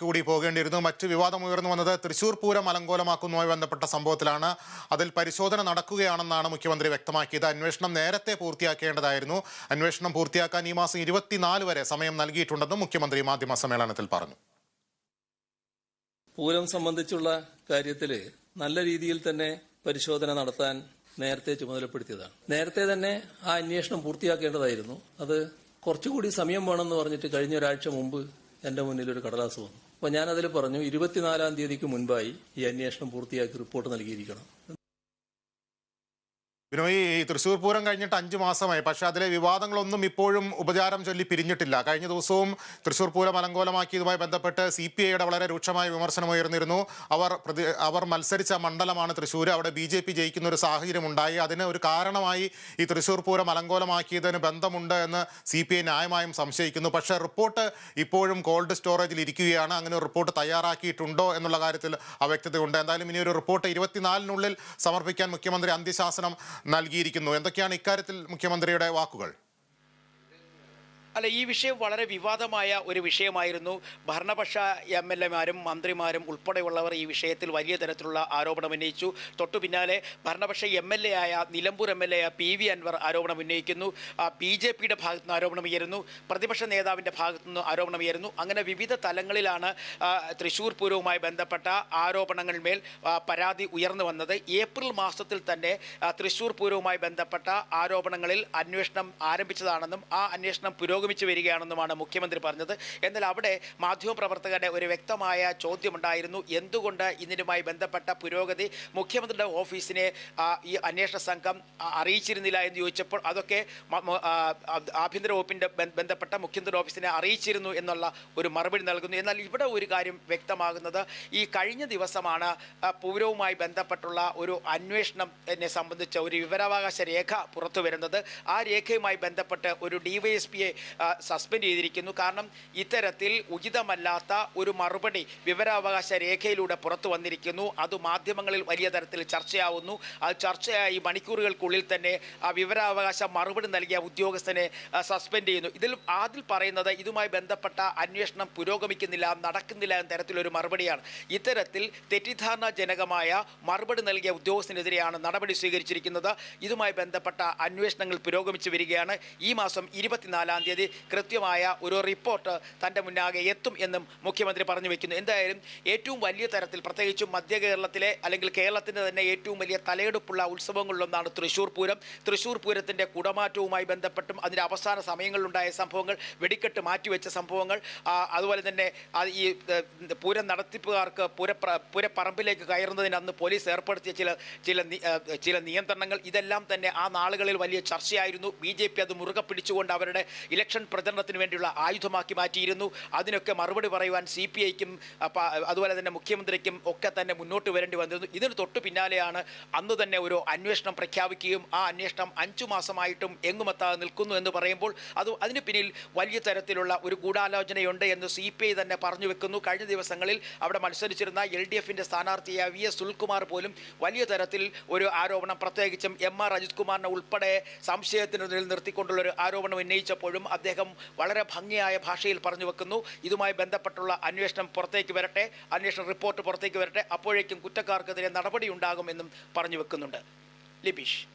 കൂടി പോകേണ്ടിയിരുന്നു. മറ്റ് വിവാദം ഉയർന്നു വന്നത് തൃശൂർ പൂരം അലങ്കോലമാക്കുന്നതുമായി ബന്ധപ്പെട്ട സംഭവത്തിലാണ്. അതിൽ പരിശോധന നടക്കുകയാണെന്നാണ് മുഖ്യമന്ത്രി വ്യക്തമാക്കിയത്. അന്വേഷണം നേരത്തെ പൂർത്തിയാക്കേണ്ടതായിരുന്നു. അന്വേഷണം പൂർത്തിയാക്കാൻ ഈ മാസം ഇരുപത്തിനാല് വരെ സമയം നൽകിയിട്ടുണ്ടെന്നും മുഖ്യമന്ത്രി മാധ്യമ സമ്മേളനത്തിൽ പറഞ്ഞു. പൂരം സംബന്ധിച്ചുള്ള കാര്യത്തിൽ നല്ല രീതിയിൽ തന്നെ പരിശോധന നടത്താൻ നേരത്തെ ചുമതലപ്പെടുത്തിയതാണ്. നേരത്തെ തന്നെ ആ അന്വേഷണം പൂർത്തിയാക്കേണ്ടതായിരുന്നു. അത് കുറച്ചുകൂടി സമയം വേണമെന്ന് പറഞ്ഞിട്ട് കഴിഞ്ഞ ഒരാഴ്ച മുമ്പ് എന്റെ മുന്നിൽ ഒരു കടലാസ് വന്നു. അപ്പൊ ഞാനതിൽ പറഞ്ഞു ഇരുപത്തിനാലാം തീയതിക്ക് മുൻപായി ഈ അന്വേഷണം പൂർത്തിയാക്കി റിപ്പോർട്ട് നൽകിയിരിക്കണം. ബിനോയ് ഈ തൃശ്ശൂർ പൂരം കഴിഞ്ഞിട്ട് അഞ്ചു മാസമായി. പക്ഷെ അതിലെ വിവാദങ്ങളൊന്നും ഇപ്പോഴും ഉപചാരം ചൊല്ലി പിരിഞ്ഞിട്ടില്ല. കഴിഞ്ഞ ദിവസവും തൃശ്ശൂർ പൂരം അലങ്കോലമാക്കിയതുമായി ബന്ധപ്പെട്ട് സി പി ഐയുടെ വളരെ രൂക്ഷമായ വിമർശനം ഉയർന്നിരുന്നു. അവർ പ്രതി അവർ മത്സരിച്ച മണ്ഡലമാണ് തൃശ്ശൂർ അവിടെ ബി ജെ പി ജയിക്കുന്ന ഒരു സാഹചര്യം ഉണ്ടായി അതിന് ഒരു കാരണമായി ഈ തൃശ്ശൂർ പൂരം അലങ്കോലമാക്കിയതിന് ബന്ധമുണ്ട് എന്ന് സി പി ഐ ന്യായമായും സംശയിക്കുന്നു. പക്ഷേ റിപ്പോർട്ട് ഇപ്പോഴും കോൾഡ് സ്റ്റോറേജിൽ ഇരിക്കുകയാണ്. അങ്ങനെ ഒരു റിപ്പോർട്ട് തയ്യാറാക്കിയിട്ടുണ്ടോ എന്നുള്ള കാര്യത്തിൽ അവ്യക്തതയുണ്ട്. എന്തായാലും ഇനി ഒരു റിപ്പോർട്ട് ഇരുപത്തിനാലിനുള്ളിൽ സമർപ്പിക്കാൻ മുഖ്യമന്ത്രി അന്ത്യശാസനം നൽകിയിരിക്കുന്നു. എന്തൊക്കെയാണ് ഇക്കാര്യത്തിൽ മുഖ്യമന്ത്രിയുടെ വാക്കുകൾ? അല്ല ഈ വിഷയം വളരെ വിവാദമായ ഒരു വിഷയമായിരുന്നു. ഭരണപക്ഷ എം എൽ എമാരും മന്ത്രിമാരും ഉൾപ്പെടെയുള്ളവർ ഈ വിഷയത്തിൽ വലിയ തരത്തിലുള്ള ആരോപണം ഉന്നയിച്ചു. തൊട്ടു പിന്നാലെ ഭരണപക്ഷ എം എൽ എ ആയ Nilambur M L A P V Anvar ആരോപണം ഉന്നയിക്കുന്നു. ബി ജെ പിയുടെ ഭാഗത്തു നിന്ന് ആരോപണം ഉയരുന്നു. പ്രതിപക്ഷ നേതാവിന്റെ ഭാഗത്തു നിന്ന് ആരോപണം ഉയരുന്നു. അങ്ങനെ വിവിധ തലങ്ങളിലാണ് തൃശ്ശൂർ പൂരവുമായി ബന്ധപ്പെട്ട ആരോപണങ്ങൾ മേൽ പരാതി ഉയർന്നു വന്നത്. ഏപ്രിൽ മാസത്തിൽ തന്നെ തൃശ്ശൂർ പൂരവുമായി ബന്ധപ്പെട്ട ആരോപണങ്ങളിൽ അന്വേഷണം ആരംഭിച്ചതാണെന്നും ആ അന്വേഷണം പുരോഗമിച്ചു വരികയാണെന്നുമാണ് മുഖ്യമന്ത്രി പറഞ്ഞത്. എന്നാൽ അവിടെ മാധ്യമപ്രവർത്തകരുടെ ഒരു വ്യക്തമായ ചോദ്യമുണ്ടായിരുന്നു. എന്തുകൊണ്ട് ഇതിനുമായി ബന്ധപ്പെട്ട പുരോഗതി മുഖ്യമന്ത്രിയുടെ ഓഫീസിനെ ഈ അന്വേഷണ സംഘം അറിയിച്ചിരുന്നില്ല എന്ന് ചോദിച്ചപ്പോൾ അതൊക്കെ ആഭ്യന്തര വകുപ്പിന്റെ ബന്ധപ്പെട്ട മുഖ്യമന്ത്രി ഓഫീസിനെ അറിയിച്ചിരുന്നു എന്നുള്ള ഒരു മറുപടി നൽകുന്നു. എന്നാൽ ഇവിടെ ഒരു കാര്യം വ്യക്തമാകുന്നത് ഈ കഴിഞ്ഞ ദിവസമാണ് പൂരവുമായി ബന്ധപ്പെട്ടുള്ള ഒരു അന്വേഷണം സംബന്ധിച്ച ഒരു വിവരാവകാശ രേഖ പുറത്തു വരുന്നത് ആ രേഖയുമായി ബന്ധപ്പെട്ട് ഒരു ഡിവൈഎസ്പിയെ സസ്പെൻഡ് ചെയ്തിരിക്കുന്നു. കാരണം ഇത്തരത്തിൽ ഉചിതമല്ലാത്ത ഒരു മറുപടി വിവരാവകാശ രേഖയിലൂടെ പുറത്തു വന്നിരിക്കുന്നു. അത് മാധ്യമങ്ങളിൽ വലിയ തരത്തിൽ ചർച്ചയാവുന്നു. അത് ചർച്ചയായി മണിക്കൂറുകൾക്കുള്ളിൽ തന്നെ ആ വിവരാവകാശ മറുപടി നൽകിയ ഉദ്യോഗസ്ഥനെ സസ്പെൻഡ് ചെയ്യുന്നു. ഇതിൽ ആദ്യം പറയുന്നത് ഇതുമായി ബന്ധപ്പെട്ട അന്വേഷണം പുരോഗമിക്കുന്നില്ല നടക്കുന്നില്ല എന്ന തരത്തിലൊരു മറുപടിയാണ്. ഇത്തരത്തിൽ തെറ്റിദ്ധാരണാജനകമായ മറുപടി നൽകിയ ഉദ്യോഗസ്ഥനെതിരെയാണ് നടപടി സ്വീകരിച്ചിരിക്കുന്നത്. ഇതുമായി ബന്ധപ്പെട്ട അന്വേഷണങ്ങൾ പുരോഗമിച്ചു വരികയാണ്. ഈ മാസം ഇരുപത്തിനാലാം തീയതി കൃത്യമായ ഒരു റിപ്പോർട്ട് തന്റെ മുന്നാകെ എത്തും എന്നും മുഖ്യമന്ത്രി പറഞ്ഞു വെക്കുന്നു. എന്തായാലും ഏറ്റവും വലിയ തരത്തിൽ പ്രത്യേകിച്ചും മധ്യ കേരളത്തിലെ അല്ലെങ്കിൽ കേരളത്തിന്റെ തന്നെ ഏറ്റവും വലിയ തലയെടുപ്പുള്ള ഉത്സവങ്ങളിലൊന്നാണ് തൃശ്ശൂർ പൂരം. തൃശ്ശൂർ പൂരത്തിന്റെ കുടമാറ്റവുമായി ബന്ധപ്പെട്ടും അതിന്റെ അവസാന സമയങ്ങളിലുണ്ടായ സംഭവങ്ങൾ വെടിക്കെട്ട് മാറ്റിവെച്ച സംഭവങ്ങൾ അതുപോലെ തന്നെ ഈ പൂരം നടത്തിപ്പുകാർക്ക് പൂര പൂരപ്പറമ്പിലേക്ക് കയറുന്നതിന് അന്ന് പോലീസ് ഏർപ്പെടുത്തിയ ചില ചില ചില നിയന്ത്രണങ്ങൾ. ഇതെല്ലാം തന്നെ ആ നാളുകളിൽ വലിയ ചർച്ചയായിരുന്നു. ബി ജെ പി അത് മുറുകെ പിടിച്ചുകൊണ്ട് അവരുടെ ഇലക്ഷൻ പ്രചരണത്തിന് വേണ്ടിയുള്ള ആയുധമാക്കി മാറ്റിയിരുന്നു. അതിനൊക്കെ മറുപടി പറയുവാൻ സി പി ഐക്കും അതുപോലെ തന്നെ മുഖ്യമന്ത്രിക്കും ഒക്കെ തന്നെ മുന്നോട്ട് വരേണ്ടി വന്നിരുന്നു. ഇതിന് തൊട്ടു പിന്നാലെയാണ് അന്ന് തന്നെ ഒരു അന്വേഷണം പ്രഖ്യാപിക്കുകയും ആ അന്വേഷണം അഞ്ചു മാസമായിട്ടും എങ്ങുമെത്താതെ നിൽക്കുന്നു എന്ന് പറയുമ്പോൾ അത് അതിന് പിന്നിൽ വലിയ തരത്തിലുള്ള ഒരു ഗൂഢാലോചനയുണ്ട് എന്ന് സി പി ഐ തന്നെ പറഞ്ഞു വെക്കുന്നു. കഴിഞ്ഞ ദിവസങ്ങളിൽ അവിടെ മത്സരിച്ചിരുന്ന എൽ ഡി എഫിന്റെ സ്ഥാനാർത്ഥിയായ വി എസ് സുൽകുമാർ പോലും വലിയ തരത്തിൽ ഒരു ആരോപണം പ്രത്യേകിച്ചും എം ആർ അജിത് കുമാറിനെ ഉൾപ്പെടെ സംശയത്തിന് നിലനിർത്തിക്കൊണ്ടുള്ള നിർത്തിക്കൊണ്ടുള്ള ഒരു ആരോപണം ഉന്നയിച്ചപ്പോഴും അദ്ദേഹം വളരെ ഭംഗിയായ ഭാഷയിൽ പറഞ്ഞു വെക്കുന്നു. ഇതുമായി ബന്ധപ്പെട്ടുള്ള അന്വേഷണം പുറത്തേക്ക് വരട്ടെ. അന്വേഷണ റിപ്പോർട്ട് പുറത്തേക്ക് വരട്ടെ. അപ്പോഴേക്കും കുറ്റക്കാർക്കെതിരെ നടപടി ഉണ്ടാകുമെന്നും പറഞ്ഞു വെക്കുന്നുണ്ട്. ലിബീഷ്.